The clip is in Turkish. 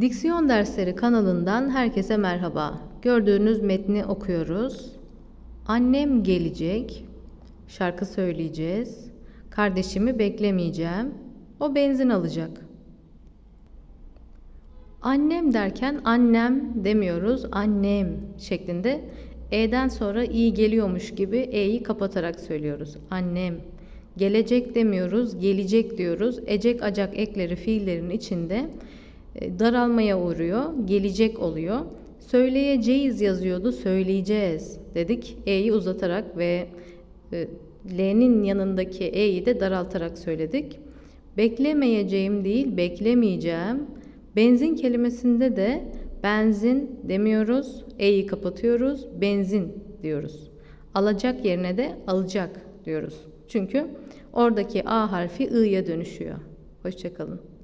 Diksiyon Dersleri kanalından herkese merhaba. Gördüğünüz metni okuyoruz. Annem gelecek. Şarkı söyleyeceğiz. Kardeşimi beklemeyeceğim. O benzin alacak. Annem derken annem demiyoruz. Annem şeklinde E'den sonra i geliyormuş gibi E'yi kapatarak söylüyoruz. Annem. Gelecek demiyoruz, gelecek diyoruz. Ecek acak ekleri fiillerin içinde daralmaya uğruyor, gelecek oluyor. Söyleyeceğiz yazıyordu, söyleyeceğiz dedik. E'yi uzatarak ve e, L'nin yanındaki E'yi de daraltarak söyledik. Beklemeyeceğim değil, beklemeyeceğim. Benzin kelimesinde de benzin demiyoruz, E'yi kapatıyoruz, benzin diyoruz. Alacak yerine de alacak diyoruz. Çünkü oradaki A harfi I'ya dönüşüyor. Hoşçakalın.